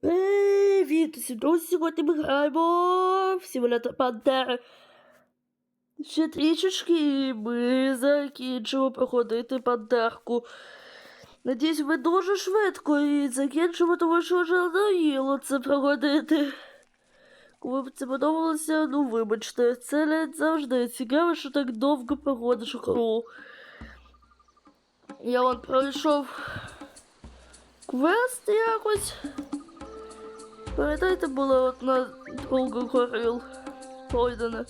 Привіт! Усі друзі, сьогодні ми граємо в симулятор Пантери. Ще трішечки і ми закінчимо проходити пантерку. Надіюсь, ми дуже швидко і закінчимо, тому що вже надоїло це проходити. Коли б це подобалося, ну вибачте, це не завжди цікаво, що так довго проходиш гру. Я от пройшов квест якось. Пам'ятаєте, була одна друга горил пройдена.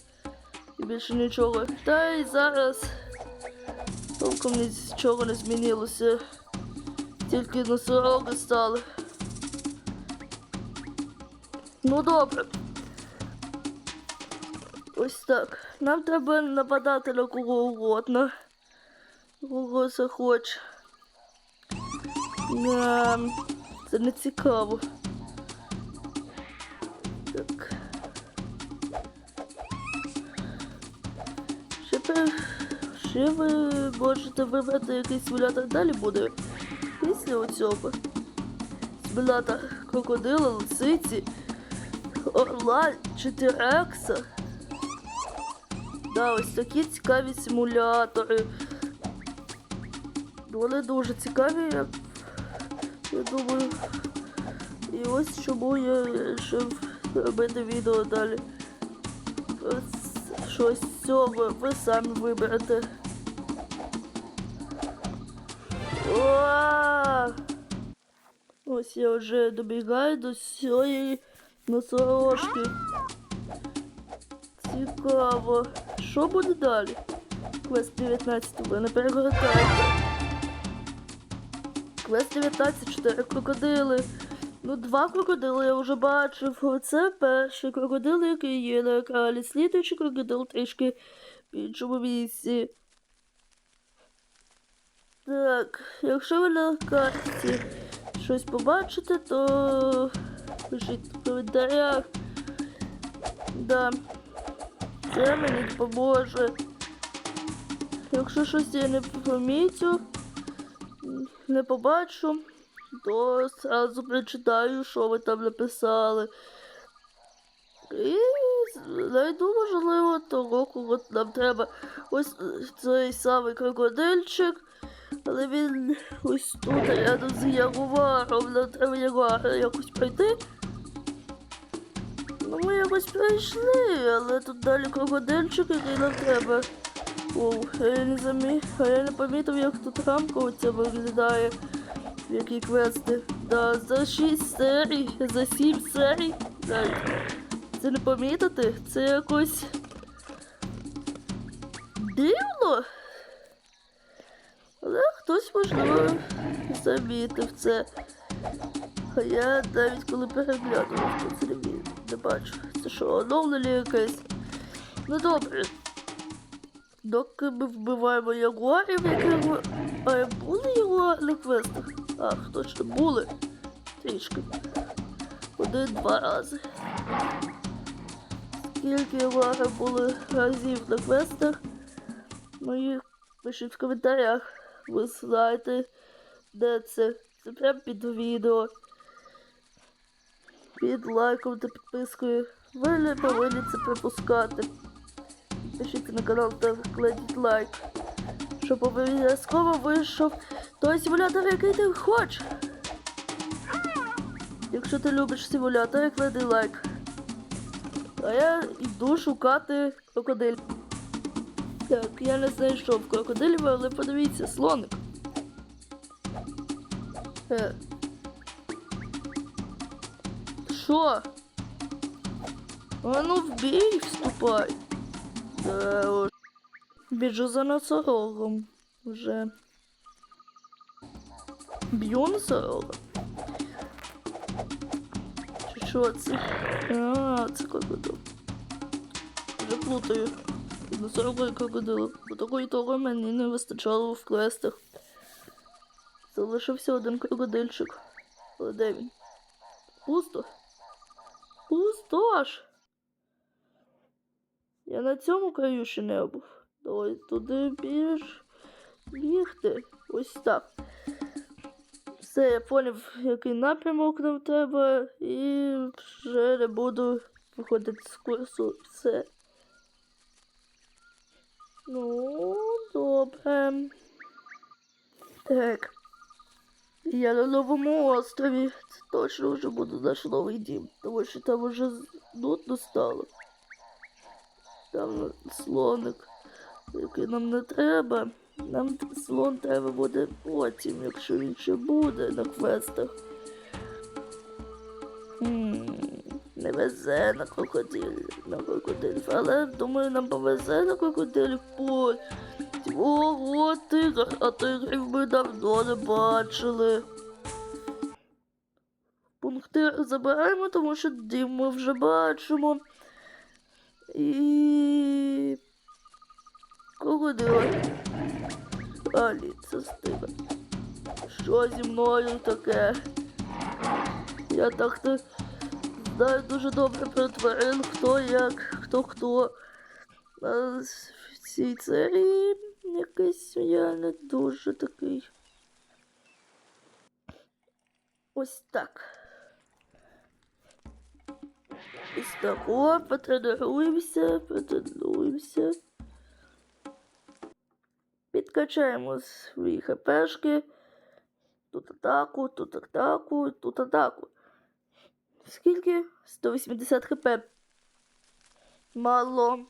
І більше нічого. Та й зараз толком нічого не змінилося. Тільки носороги стали. Ну добре. Ось так. Нам треба нападати на кого угодно. Кого захоче. Це не цікаво. Так. Ще, ще ви можете вибрати якийсь симулятор далі буде. Після оцього. Симулятор крокодила, лисиці, орла чи тирекса. Да, ось такі цікаві симулятори. Вони дуже цікаві, я, я думаю. І ось чому я вирішив робити відео далі. Щось цього ви самі виберете. Уа! Ось я вже добігаю до цієї носорожки. Цікаво. Що буде далі? Квест 19, ви не перегортайте. Квест 19, 4 крокодили. Ну, два крокодили я вже бачив. Це перший крокодил, який є на екрані. Слідуючий крокодил трішки в іншому місці. Так, якщо ви на карті щось побачите, то пишіть в коментарях. Да. Це мені допоможе. Якщо щось я не помітю, не побачу, то зразу прочитаю, що ви там написали. І знайду, можливо, того, кого нам треба. Ось цей самий крокодильчик, але він ось тут рядом з ягуаром. Нам треба ягуара якось пройти. Ну, ми якось пройшли, але тут далі крокодильчик, який нам треба. Оу, я не замі... я не помітив, як тут рамка оця виглядає. Які квести. Да, за 6 серій, за 7 серій. Навіть. Це не помітити? Це якось дивно. Але хтось, можливо, замітив це. А я навіть коли переглядував, це не бачу. Це що, оновлення якесь? Ну добре. Доки ми вбиваємо ягуарів, які. А були ягуари на квестах? Ах, точно були. Трішки. Один-два рази. Скільки ягуарів були разів на квестах? Мої пишіть в коментарях. Ви знаєте, де це. Це прямо під відео. Під лайком та підпискою. Ви не повинні це пропускати. Підпишіться на канал та кладіть лайк. Щоб обов'язково вийшов той симулятор, який ти хочеш. Якщо ти любиш симулятори, клади лайк. А я йду шукати крокодиль. Так, я не знайшов крокодилів, але подивіться, слоник. Е. Що? А ну в бій вступай. Да, уж. Біжу за носорогом вже. Б'ю носорога. Чи що це? А, це крокодил. Вже плутаю. Носорога і крокодила. Бо такої того мені не вистачало в квестах. Залишився один крокодильчик. Але де він? Пусто. Пусто аж. Я на цьому краю ще не був. Давай туди біж. Бігти. Ось так. Все я поняв, який напрямок нам треба, і вже не буду виходити з курсу. Все. Ну, добре. Так. Я на новому острові. Це точно вже буде наш новий дім, тому що там уже нудно стало. Там слоник, який нам не треба. Нам слон треба буде потім, якщо він ще буде на квестах. Не везе на крокодилів, на крокодилів, але думаю, нам повезе на крокодилів по. Ого, тигр, а тигрів ми давно не бачили. Пунктир забираємо, тому що дим ми вже бачимо. І. Крокодила. А, ні, це стига. Що зі мною таке? Я так то знаю дуже добре про тварин, хто як, хто хто. А в цій серії якийсь я не дуже такий. Ось так. Ось так. О, потренуємося, потренуємося. Підкачаємо свої хпшки. Тут атаку, тут атаку, тут атаку. Скільки? 180 хп. Мало.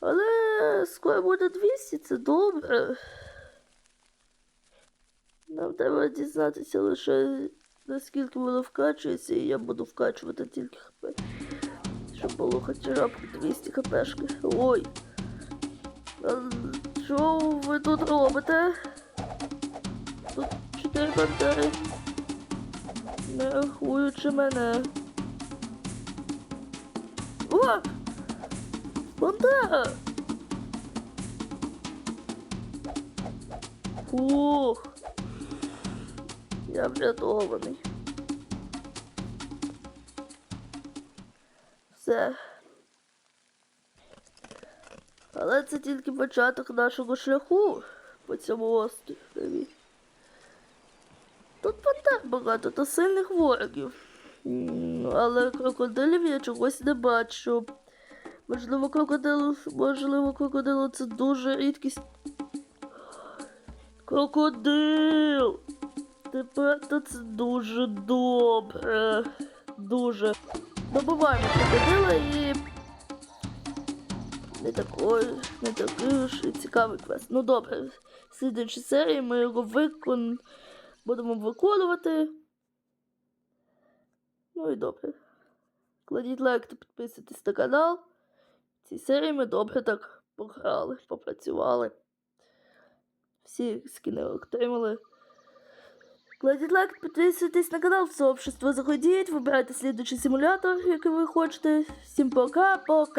Але скоро буде 200, це добре. Нам треба дізнатися лише наскільки воно вкачується, і я буду вкачувати тільки хп. Щоб було хоча б 200 хпшки. Ой. А Що ви тут робите? Тут чотири бандери. Не рахуючи мене. О! Бандера! Ух! Я врятований. Все. Але це тільки початок нашого шляху по цьому острові. Тут пантер багато та сильних ворогів. Але крокодилів я чогось не бачу. Можливо, крокодилу, можливо, крокодилу це дуже рідкість. Крокодил! Тепер то це дуже добре. Дуже. Добиваємо крокодила і. Не такий, не такий ж і цікавий квест. Ну добре, в слідчій серії ми його викон... будемо виконувати. Ну і добре. Кладіть лайк та підписуйтесь на канал. В цій серії ми добре так пограли, попрацювали. Всі скини отримали. Кладіть лайк, підписуйтесь на канал сообщество, заходіть, вибирайте слідуючий симулятор, який ви хочете. Всім пока-пока.